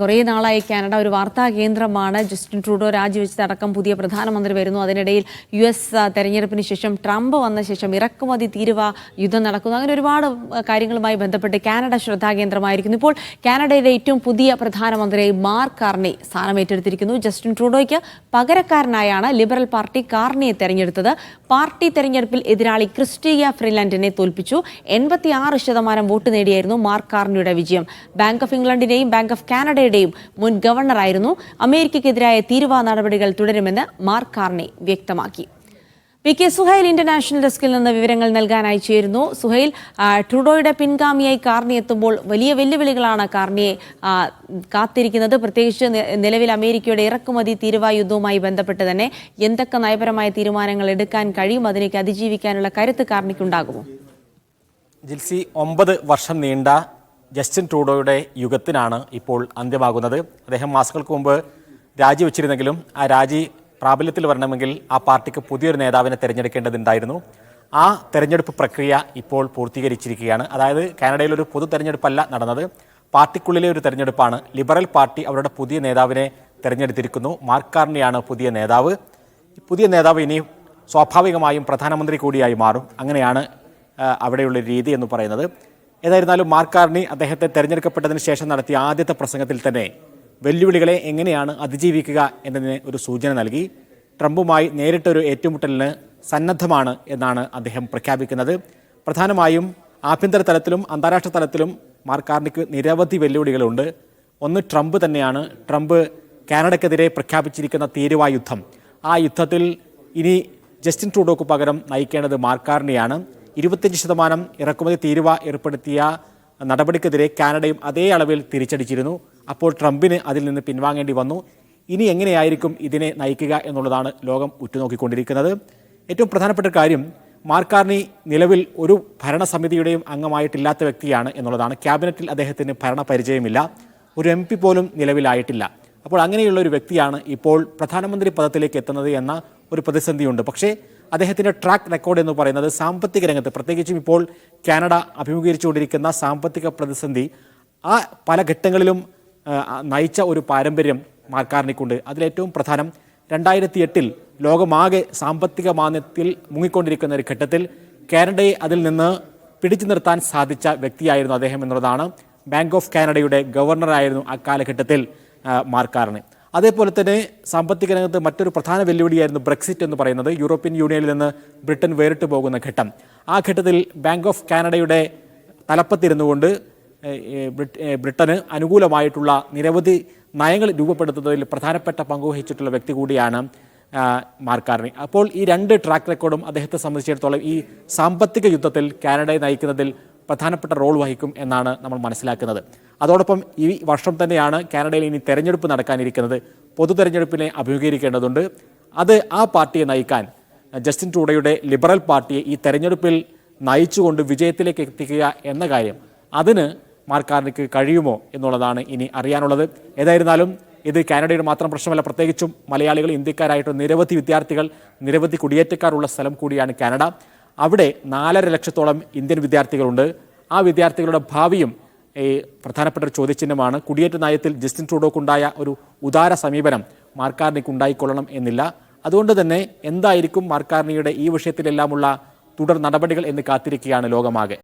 കുറേ നാളായി കാനഡ ഒരു വാർത്താ കേന്ദ്രമാണ്. ജസ്റ്റിൻ ട്രൂഡോ രാജിവെച്ചതടക്കം പുതിയ പ്രധാനമന്ത്രി വരുന്നു. അതിനിടയിൽ യു എസ് തെരഞ്ഞെടുപ്പിന് ശേഷം ട്രംപ് വന്ന ശേഷം ഇറക്കുമതി തീരുവ യുദ്ധം നടക്കുന്നു. അങ്ങനെ ഒരുപാട് കാര്യങ്ങളുമായി ബന്ധപ്പെട്ട് കാനഡ ശ്രദ്ധാകേന്ദ്രമായിരിക്കുന്നു ഇപ്പോൾ കാനഡയിലെ ഏറ്റവും പുതിയ പ്രധാനമന്ത്രി മാർക്ക് കാർണി സ്ഥാനമേറ്റെടുത്തിരിക്കുന്നു ജസ്റ്റിൻ ട്രൂഡോയ്ക്ക് പകരക്കാരനായാണ് ലിബറൽ പാർട്ടി കാർണിയെ തെരഞ്ഞെടുത്തത്. പാർട്ടി തെരഞ്ഞെടുപ്പിൽ എതിരാളി ക്രിസ്റ്റിയ ഫ്രിലാൻഡിനെ തോൽപ്പിച്ചു. എൺപത്തിയാറ് ശതമാനം വോട്ട് നേടിയായിരുന്നു മാർക്ക് കാർണിയുടെ വിജയം. ബാങ്ക് ഓഫ് ഇംഗ്ലണ്ടിനെയും ബാങ്ക് ഓഫ് കാനഡയുടെയും മുൻ ഗവർണറായിരുന്നു. അമേരിക്കയ്ക്കെതിരായ തീരുവ നടപടികൾ തുടരുമെന്ന് മാർക്ക് കാർണി വ്യക്തമാക്കി. പി കെ സുഹൈൽ ഇന്റർനാഷണൽ ഡെസ്കിൽ നിന്ന് വിവരങ്ങൾ നൽകാനായി ചേരുന്നു. സുഹൈൽ ട്രൂഡോയുടെ പിൻഗാമിയായി കാർണി എത്തുമ്പോൾ വലിയ വെല്ലുവിളികളാണ് കാർണിയെ കാത്തിരിക്കുന്നത്. പ്രത്യേകിച്ച് നിലവിൽ അമേരിക്കയുടെ ഇറക്കുമതി തീരുവ യുദ്ധവുമായി ബന്ധപ്പെട്ട് തന്നെ എന്തൊക്കെ നയപരമായ തീരുമാനങ്ങൾ എടുക്കാൻ കഴിയും അതിലേക്ക് അതിജീവിക്കാനുള്ള കരുത്ത് കാർണിക്കുണ്ടാകുമോ? ജിൽസി ഒമ്പത് വർഷം നീണ്ട ജസ്റ്റിൻ ട്രൂഡോയുടെ യുഗത്തിനാണ് ഇപ്പോൾ അന്ത്യമാകുന്നത്. അദ്ദേഹം മാസങ്ങൾക്ക് മുമ്പ് രാജിവെച്ചിരുന്നെങ്കിലും ആ രാജി പ്രാബല്യത്തിൽ വരണമെങ്കിൽ ആ പാർട്ടിക്ക് പുതിയൊരു നേതാവിനെ തിരഞ്ഞെടുക്കേണ്ടതുണ്ടായിരുന്നു. ആ തെരഞ്ഞെടുപ്പ് പ്രക്രിയ ഇപ്പോൾ പൂർത്തീകരിച്ചിരിക്കുകയാണ്. അതായത് കാനഡയിൽ ഒരു പൊതു തെരഞ്ഞെടുപ്പല്ല നടന്നത്. പാർട്ടിക്കുള്ളിലെ ഒരു തെരഞ്ഞെടുപ്പാണ്. ലിബറൽ പാർട്ടി അവരുടെ പുതിയ നേതാവിനെ തിരഞ്ഞെടുത്തിരിക്കുന്നു. മാർക്ക് കാർണിയാണ് പുതിയ നേതാവ്. പുതിയ നേതാവ് ഇനി സ്വാഭാവികമായും പ്രധാനമന്ത്രി കൂടിയായി മാറും. അങ്ങനെയാണ് അവിടെയുള്ള രീതി എന്ന് പറയുന്നത്. ഏതായിരുന്നാലും മാർക്ക് കാർണി അദ്ദേഹത്തെ തെരഞ്ഞെടുക്കപ്പെട്ടതിന് ശേഷം നടത്തിയ ആദ്യത്തെ പ്രസംഗത്തിൽ തന്നെ വെല്ലുവിളികളെ എങ്ങനെയാണ് അതിജീവിക്കുക എന്നതിന് ഒരു സൂചന നൽകി. ട്രംപുമായി നേരിട്ടൊരു ഏറ്റുമുട്ടലിന് സന്നദ്ധമാണ് എന്നാണ് അദ്ദേഹം പ്രഖ്യാപിക്കുന്നത്. പ്രധാനമായും ആഭ്യന്തര തലത്തിലും അന്താരാഷ്ട്ര തലത്തിലും മാർക്ക് കാർണിക്ക് നിരവധി വെല്ലുവിളികളുണ്ട്. ഒന്ന് ട്രംപ് തന്നെയാണ്. ട്രംപ് കാനഡയ്ക്കെതിരെ പ്രഖ്യാപിച്ചിരിക്കുന്ന തീരുവായുദ്ധം. ആ യുദ്ധത്തിൽ ഇനി ജസ്റ്റിൻ ട്രൂഡോക്ക് പകരം നയിക്കേണ്ടത് മാർക്കാറിനെയാണ് ഇരുപത്തിയഞ്ച് ശതമാനം ഇറക്കുമതി തീരുവ ഏർപ്പെടുത്തിയ നടപടിക്കെതിരെ കാനഡയും അതേ അളവിൽ തിരിച്ചടിച്ചിരുന്നു. അപ്പോൾ ട്രംപിന് അതിൽ നിന്ന് പിൻവാങ്ങേണ്ടി വന്നു. ഇനി എങ്ങനെയായിരിക്കും ഇതിനെ നയിക്കുക എന്നുള്ളതാണ് ലോകം ഉറ്റുനോക്കിക്കൊണ്ടിരിക്കുന്നത്. ഏറ്റവും പ്രധാനപ്പെട്ട കാര്യം മാർക്കാർണി നിലവിൽ ഒരു ഭരണസമിതിയുടെയും അംഗമായിട്ടില്ലാത്ത വ്യക്തിയാണ് എന്നുള്ളതാണ്. ക്യാബിനറ്റിൽ അദ്ദേഹത്തിന് ഭരണപരിചയമില്ല. ഒരു എം പി പോലും നിലവിലായിട്ടില്ല. അപ്പോൾ അങ്ങനെയുള്ള ഒരു വ്യക്തിയാണ് ഇപ്പോൾ പ്രധാനമന്ത്രി പദത്തിലേക്ക് എത്തുന്നത് എന്ന ഒരു പ്രതിസന്ധിയുണ്ട്. പക്ഷേ അദ്ദേഹത്തിന്റെ ട്രാക്ക് റെക്കോർഡ് എന്ന് പറയുന്നത് സാമ്പത്തിക രംഗത്ത് പ്രത്യേകിച്ചും ഇപ്പോൾ കാനഡ അഭിമുഖീകരിച്ചുകൊണ്ടിരിക്കുന്ന സാമ്പത്തിക പ്രതിസന്ധി ആ പല ഘട്ടങ്ങളിലും നയിച്ച ഒരു പാരമ്പര്യം മാർക്കാറിനിക്കുണ്ട് അതിലേറ്റവും പ്രധാനം രണ്ടായിരത്തി എട്ടിൽ ലോകമാകെ സാമ്പത്തിക മാന്ദ്യത്തിൽ മുങ്ങിക്കൊണ്ടിരിക്കുന്ന ഒരു ഘട്ടത്തിൽ കാനഡയെ അതിൽ നിന്ന് പിടിച്ചു നിർത്താൻ സാധിച്ച വ്യക്തിയായിരുന്നു അദ്ദേഹം എന്നുള്ളതാണ്. ബാങ്ക് ഓഫ് കാനഡയുടെ ഗവർണറായിരുന്നു ആ, മാർക്കാർണി. അതേപോലെ തന്നെ സാമ്പത്തിക രംഗത്ത് മറ്റൊരു പ്രധാന വെല്ലുവിളിയായിരുന്നു ബ്രെക്സിറ്റ് എന്ന് പറയുന്നത്. യൂറോപ്യൻ യൂണിയനിൽ നിന്ന് ബ്രിട്ടൻ വേറിട്ട് പോകുന്ന ഘട്ടം. ആ ഘട്ടത്തിൽ ബാങ്ക് ഓഫ് കാനഡയുടെ തലപ്പത്തിരുന്നുകൊണ്ട് ബ്രിട്ടന് അനുകൂലമായിട്ടുള്ള നിരവധി നയങ്ങൾ രൂപപ്പെടുത്തുന്നതിൽ പ്രധാനപ്പെട്ട പങ്കുവഹിച്ചിട്ടുള്ള വ്യക്തി കൂടിയാണ് മാർക്കാർണി അപ്പോൾ ഈ രണ്ട് ട്രാക്ക് റെക്കോർഡും അദ്ദേഹത്തെ സംബന്ധിച്ചിടത്തോളം ഈ സാമ്പത്തിക യുദ്ധത്തിൽ കാനഡയെ നയിക്കുന്നതിൽ പ്രധാനപ്പെട്ട റോൾ വഹിക്കും എന്നാണ് നമ്മൾ മനസ്സിലാക്കുന്നത്. അതോടൊപ്പം ഈ വർഷം തന്നെയാണ് കാനഡയിൽ ഇനി തെരഞ്ഞെടുപ്പ് നടക്കാനിരിക്കുന്നത്. പൊതു തെരഞ്ഞെടുപ്പിനെ അഭിമുഖീകരിക്കേണ്ടതുണ്ട്. അത് ആ പാർട്ടിയെ നയിക്കാൻ ജസ്റ്റിൻ ട്രൂഡയുടെ ലിബറൽ പാർട്ടിയെ ഈ തെരഞ്ഞെടുപ്പിൽ നയിച്ചുകൊണ്ട് വിജയത്തിലേക്ക് എത്തിക്കുക എന്ന കാര്യം അതിന് മാർക്കാർണിക്ക് കഴിയുമോ എന്നുള്ളതാണ് ഇനി അറിയാനുള്ളത്. ഏതായിരുന്നാലും ഇത് കാനഡയുടെ മാത്രം പ്രശ്നമല്ല പ്രത്യേകിച്ചും മലയാളികൾ ഇന്ത്യക്കാരായിട്ടുള്ള നിരവധി വിദ്യാർത്ഥികൾ നിരവധി കുടിയേറ്റക്കാരുള്ള സ്ഥലം കൂടിയാണ് കാനഡ. അവിടെ നാലര ലക്ഷത്തോളം ഇന്ത്യൻ വിദ്യാർത്ഥികളുണ്ട്. ആ വിദ്യാർത്ഥികളുടെ ഭാവിയും ഈ പ്രധാനപ്പെട്ട ഒരു ചോദ്യചിഹ്നമാണ്. കുടിയേറ്റ നയത്തിൽ ജസ്റ്റിൻ ട്രൂഡോക്കുണ്ടായ ഒരു ഉദാര സമീപനം മാർക്കാർണിക്ക് ഉണ്ടായിക്കൊള്ളണം എന്നില്ല. അതുകൊണ്ട് തന്നെ എന്തായിരിക്കും മാർക്കാർണിയുടെ ഈ വിഷയത്തിലെല്ലാമുള്ള തുടർ നടപടികൾ എന്ന് കാത്തിരിക്കുകയാണ് ലോകമാകെ.